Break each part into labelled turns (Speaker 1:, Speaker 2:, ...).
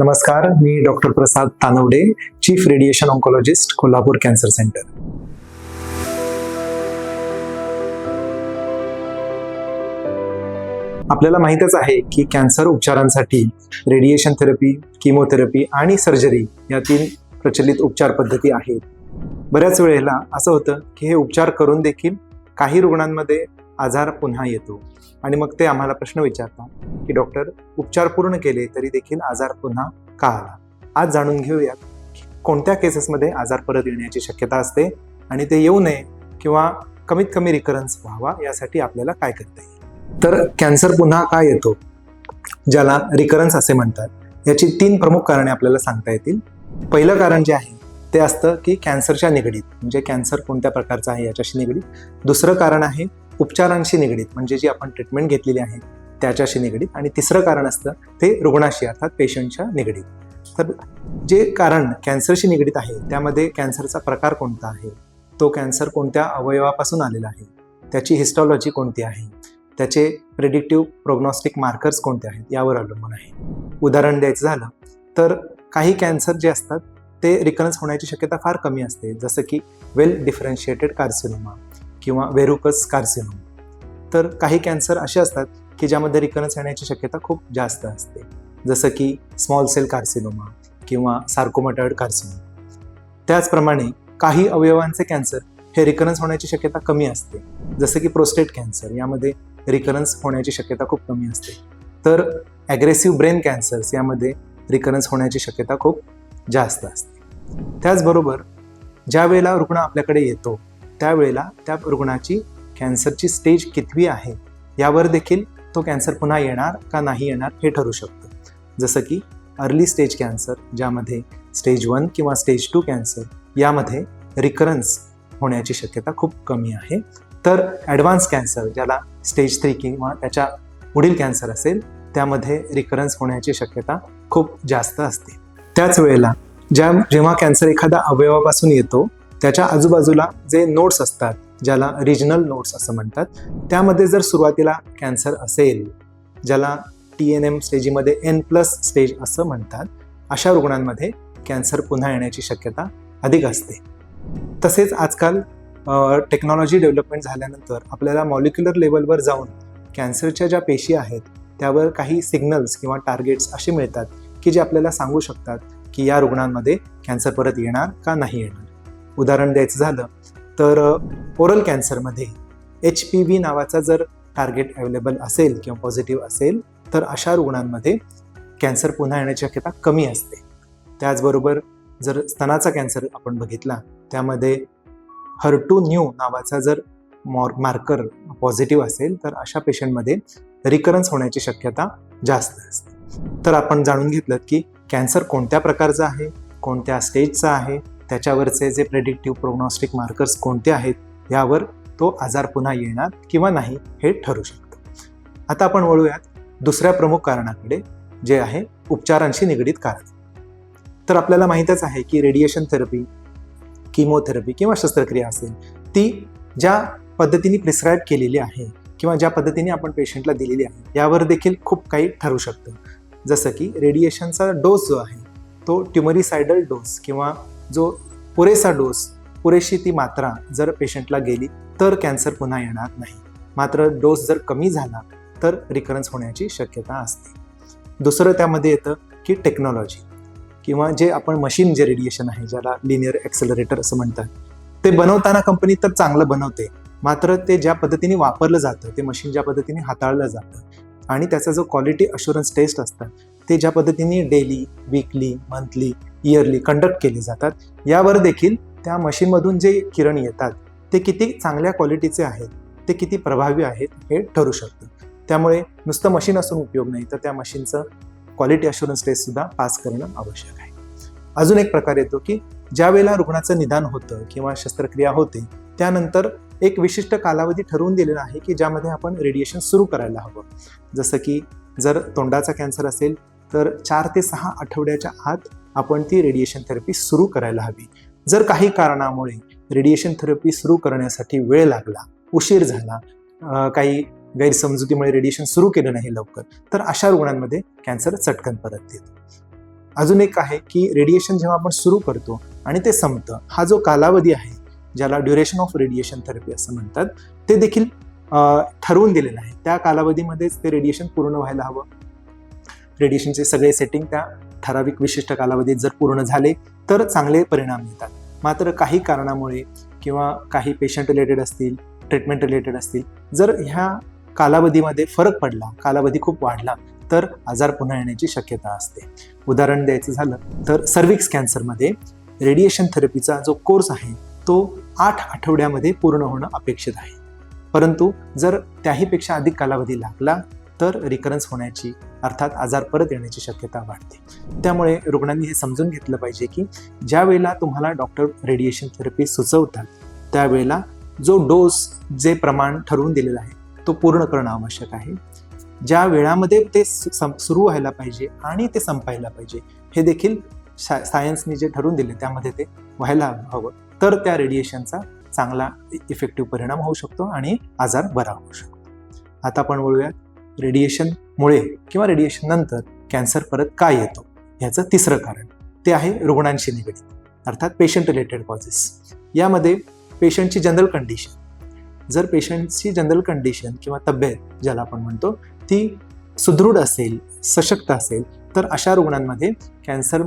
Speaker 1: नमस्कार मी doctor Prasad Tanawade chief radiation oncologist Kolhapur cancer centre आपल्याला माहीतच आहे की कॅन्सर उपचारांसाठी रेडिएशन थेरपी किमोथेरपी आणि सर्जरी या तीन प्रचलित उपचार पद्धती आहेत. बऱ्याच वेळेला असं होतं की हे उपचार करून देखील काही रुग्णांमध्ये आजार पुन्हा येतो. आणि मग ते आम्हाला प्रश्न विचारतात की डॉक्टर उपचार पूर्ण केले तरी देखील आजार पुन्हा का आला? आज जाणून घेऊयात की कोणत्या केसेसमध्ये आजार परत येण्याची शक्यता असते आणि ते येऊ नये किंवा कमीत कमी रिकरन्स व्हावा यासाठी आपल्याला काय करता येईल? तर कॅन्सर पुन्हा का येतो? ज्याला रिकरन्स असे म्हणतात याची तीन प्रमुख कारणे आपल्याला सांगता येतील. पहिलं कारण जे आहे ते असतं की कॅन्सरच्या निगडीत म्हणजे कॅन्सर कोणत्या प्रकारचा आहे याच्याशी निगडीत. दुसरं कारण आहे उपचारांशी निगडीत म्हणजे जी आपण ट्रीटमेंट घेतलेली आहे त्याच्याशी निगडीत. आणि तिसरं कारण असतं ते रुग्णाशी अर्थात पेशंटच्या निगडीत. तर जे कारण कॅन्सरशी निगडीत आहे त्यामध्ये कॅन्सरचा प्रकार कोणता आहे? तो कॅन्सर कोणत्या अवयवापासून आलेला आहे? त्याची हिस्टॉलॉजी कोणती आहे? त्याचे प्रिडिक्टिव्ह प्रोग्नॉस्टिक मार्कर्स कोणते आहेत? यावर अवलंबून आहे. उदाहरण द्यायचं झालं तर काही कॅन्सर जे असतात ते रिकरन्स होण्याची शक्यता फार कमी असते. जसं की वेल डिफरन्शिएटेड कार्सिनोमा किंवा वेरुकस कार्सिनोम. तर काही कॅन्सर असे असतात की ज्यामध्ये रिकरन्स येण्याची शक्यता खूप जास्त असते. जसं की स्मॉल सेल कार्सिनोमा किंवा सार्कोमटॉइड कार्सिनोमा. त्याचप्रमाणे काही अवयवांचे कॅन्सर हे रिकरन्स होण्याची शक्यता कमी असते. जसं की प्रोस्टेट कॅन्सर यामध्ये रिकरन्स होण्याची शक्यता खूप कमी असते. तर ॲग्रेसिव्ह ब्रेन कॅन्सर्स यामध्ये रिकरन्स होण्याची शक्यता खूप जास्त असते. त्याचबरोबर ज्या वेळेला रुग्ण आपल्याकडे येतो त्यावेळेला त्या रुग्णाची कॅन्सरची स्टेज कितवी आहे यावर देखील तो कॅन्सर पुन्हा येणार का नाही येणार हे ठरू शकतं. जसं की अर्ली स्टेज कॅन्सर ज्यामध्ये स्टेज वन किंवा स्टेज टू कॅन्सर यामध्ये रिकरन्स होण्याची शक्यता खूप कमी आहे. तर ॲडव्हान्स कॅन्सर ज्याला स्टेज थ्री किंवा त्याच्या पुढील कॅन्सर असेल त्यामध्ये रिकरन्स होण्याची शक्यता खूप जास्त असते. त्याच वेळेला ज्या जेव्हा कॅन्सर एखादा अवयवापासून येतो त्याच्या आजूबाजूला जे नोट्स असतात ज्याला रिजनल नोट्स असं म्हणतात त्यामध्ये जर सुरुवातीला कॅन्सर असेल ज्याला टी एन एम स्टेजीमध्ये एन प्लस स्टेज असं म्हणतात अशा रुग्णांमध्ये कॅन्सर पुन्हा येण्याची शक्यता अधिक असते. तसेच आजकाल टेक्नॉलॉजी डेव्हलपमेंट झाल्यानंतर आपल्याला मॉलिक्युलर लेवलवर जाऊन कॅन्सरच्या ज्या पेशी आहेत त्यावर काही सिग्नल्स किंवा टार्गेट्स असे मिळतात की जे आपल्याला सांगू शकतात की या रुग्णांमध्ये कॅन्सर परत येणार का नाही येणार. उदाहरण द्यायचं झालं तर ओरल कॅन्सरमध्ये एच पी व्ही नावाचा जर टार्गेट अवेलेबल असेल किंवा पॉझिटिव्ह असेल तर अशा रुग्णांमध्ये कॅन्सर पुन्हा येण्याची शक्यता कमी असते. त्याचबरोबर जर स्तनाचा कॅन्सर आपण बघितला त्यामध्ये हर टू न्यू नावाचा जर मॉर मार्कर पॉझिटिव्ह असेल तर अशा पेशंटमध्ये रिकरन्स होण्याची शक्यता जास्त असते. तर आपण जाणून घेतलं की कॅन्सर कोणत्या प्रकारचा आहे कोणत्या स्टेजचा आहे त्याच्यावरचे जे प्रेडिक्टिव्ह प्रोग्नॉस्टिक मार्कर्स कोणते आहेत यावर तो आजार पुन्हा येणार किंवा नाही हे ठरू शकतं. आता आपण वळूयात दुसऱ्या प्रमुख कारणाकडे जे आहे उपचारांशी निगडीत कारण. तर आपल्याला माहीतच आहे की रेडिएशन थेरपी किमोथेरपी किंवा शस्त्रक्रिया असेल ती ज्या पद्धतीने प्रिस्क्राईब केलेली आहे किंवा ज्या पद्धतीने आपण पेशंटला दिलेली आहे यावर देखील खूप काही ठरू शकतं. जसं की रेडिएशनचा डोस जो आहे तो ट्युमरीसायडल डोस किंवा जो पुरेसा डोस पुरेशी ती मात्रा जर पेशंटला गेली तर कॅन्सर पुन्हा येणार नाही. मात्र डोस जर कमी झाला तर रिकरन्स होण्याची शक्यता असते. दुसरं त्यामध्ये येतं की टेक्नॉलॉजी किंवा जे आपण मशीन जे रेडिएशन आहे ज्याला लिनियर ॲक्सेलरेटर असं म्हणतात ते बनवताना कंपनी तर चांगलं बनवते मात्र ते ज्या पद्धतीने वापरलं जातं ते मशीन ज्या पद्धतीने हाताळलं जातं आणि त्याचा जो क्वालिटी अशुरन्स टेस्ट असतात ते ज्या पद्धतीने daily weekly monthly yearly conduct केले जातात यावर देखील त्या मशीनमधून जे किरण येतात ते किती चांगल्या क्वालिटीचे आहेत ते किती प्रभावी आहेत हे ठरू शकतं. त्यामुळे नुसतं मशीन असून उपयोग नाही तर त्या मशीनचं क्वालिटी अशुरन्स टेस्टसुद्धा पास करणं आवश्यक आहे. अजून एक प्रकार येतो की ज्या वेळेला रुग्णाचं निदान होतं किंवा शस्त्रक्रिया होते त्यानंतर एक विशिष्ट कालावधी ठरवून दिलेला आहे की ज्यामध्ये आपण रेडिएशन सुरू करायला हवं. जसं की जर तोंडाचा कॅन्सर असेल तर चार ते सहा आठवड्याच्या आत आपण ती रेडिएशन थेरपी सुरू करायला हवी. जर काही कारणामुळे रेडिएशन थेरपी सुरू करण्यासाठी वेळ लागला उशीर झाला काही गैरसमजुतीमुळे रेडिएशन सुरू केलं नाही लवकर तर अशा रुग्णांमध्ये कॅन्सर चटकन परत येतो. अजून एक आहे की रेडिएशन जेव्हा आपण सुरू करतो आणि ते संपतं हा जो कालावधी आहे ज्याला ड्युरेशन ऑफ रेडिएशन थेरपी असं म्हणतात ते देखील ठरवून दिलेलं आहे. त्या कालावधीमध्येच ते रेडिएशन पूर्ण व्हायला हवं. रेडिएशनचे सगळे सेटिंग त्या ठराविक विशिष्ट कालावधीत जर पूर्ण झाले तर चांगले परिणाम मिळतात. मात्र काही कारणामुळे किंवा काही पेशंट रिलेटेड असतील ट्रीटमेंट रिलेटेड असतील जर ह्या कालावधीमध्ये फरक पडला कालावधी खूप वाढला तर आजार पुन्हा येण्याची शक्यता असते. उदाहरण द्यायचं झालं तर सर्विक्स कॅन्सरमध्ये रेडिएशन थेरपीचा जो कोर्स आहे तो आठ आठवड्यामध्ये पूर्ण होणं अपेक्षित आहे. परंतु जर त्याहीपेक्षा अधिक कालावधी लागला तर रिकरन्स होण्याची अर्थात आजार परत येण्याची शक्यता वाढते. त्यामुळे रुग्णांनी हे समजून घेतलं पाहिजे की ज्या वेळेला तुम्हाला डॉक्टर रेडिएशन थेरपी सुचवतात त्यावेळेला जो डोस जे प्रमाण ठरवून दिलेलं आहे तो पूर्ण करणं आवश्यक आहे. ज्या वेळामध्ये ते सुरू व्हायला पाहिजे आणि ते संपायला पाहिजे हे देखील सा सायन्सने जे ठरवून दिले त्यामध्ये ते व्हायला हवं. तर त्या रेडिएशनचा चांगला इफेक्टिव्ह परिणाम होऊ शकतो आणि आजार बरा होऊ शकतो. आता आपण वळूयात रेडिएशनमुळे किंवा रेडिएशन नंतर कॅन्सर परत का येतो? ह्याचं तिसरं कारण. ते आहे रुग्णांशी निगडीत. अर्थात पेशंट रिलेटेड कॉजेस यामध्ये पेशंटची जनरल कंडिशन जर पेशंटची जनरल कंडिशन किंवा तब्येत ज्याला आपण म्हणतो ती सुदृढ असेल सशक्त असेल तर अशा रुग्णांमध्ये कॅन्सर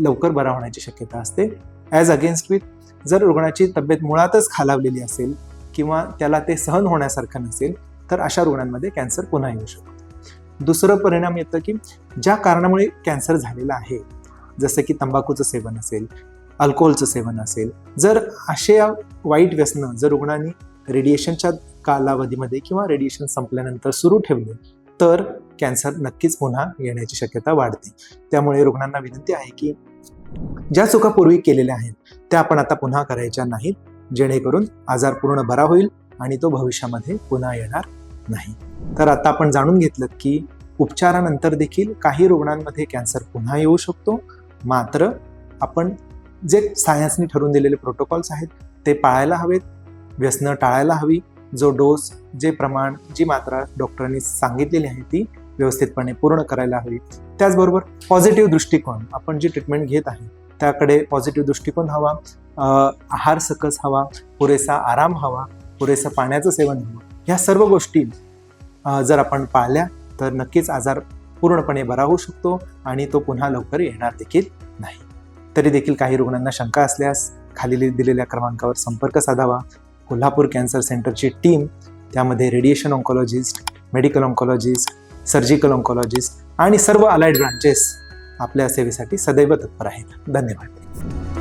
Speaker 1: लवकर बरा होण्याची शक्यता असते. ॲज अगेन्स्ट विथ जर रुग्णाची तब्येत मुळातच खालावलेली असेल किंवा त्याला ते सहन होण्यासारखं नसेल तर अशा रुग्णांमध्ये कॅन्सर पुन्हा येऊ शकतो. दुसरं परिणाम येतं की ज्या कारणामुळे कॅन्सर झालेला आहे जसं की तंबाखूचं सेवन असेल अल्कोहोलचं सेवन असेल जर असे वाईट व्यसनं जर रुग्णांनी रेडिएशनच्या कालावधीमध्ये किंवा रेडिएशन संपल्यानंतर सुरू ठेवले तर कॅन्सर नक्कीच पुन्हा येण्याची शक्यता वाढते. त्यामुळे रुग्णांना विनंती आहे की ज्या चुका पूर्वी केलेल्या आहेत त्या आपण आता पुन्हा करायच्या नाहीत जेणेकरून आजार पूर्ण बरा होईल आणि तो भविष्यामध्ये पुन्हा येणार नाही. तर आता आपण जाणून घेतलं की उपचारानंतर देखील काही रुग्णांमध्ये कॅन्सर पुन्हा येऊ शकतो. मात्र आपण जे सायन्सनी ठरवून दिलेले प्रोटोकॉल्स आहेत ते पाळायला हवेत. व्यसनं टाळायला हवी. जो डोस जे प्रमाण जी मात्रा डॉक्टरांनी सांगितलेली आहे ती व्यवस्थितपणे पूर्ण करायला हवी. त्याचबरोबर पॉझिटिव्ह दृष्टिकोन आपण जी ट्रीटमेंट घेत आहे त्याकडे पॉझिटिव्ह दृष्टिकोन हवा. आहार सकस हवा. पुरेसा आराम हवा. पुरेसं पाण्याचं सेवन हवं. ह्या सर्व गोष्टी जर आपण पाळल्या तर नक्कीच आजार पूर्णपणे बरा होऊ शकतो आणि तो पुन्हा लवकर येणार देखील नाही. तरी देखील काही रुग्णांना शंका असल्यास खाली दिलेल्या क्रमांकावर संपर्क साधावा. कोल्हापूर कॅन्सर सेंटरची टीम त्यामध्ये radiation oncologist medical oncologist surgical oncologist आणि सर्व अलाइड ब्रांचेस आपल्या सेवेसाठी सदैव तत्पर आहेत. धन्यवाद.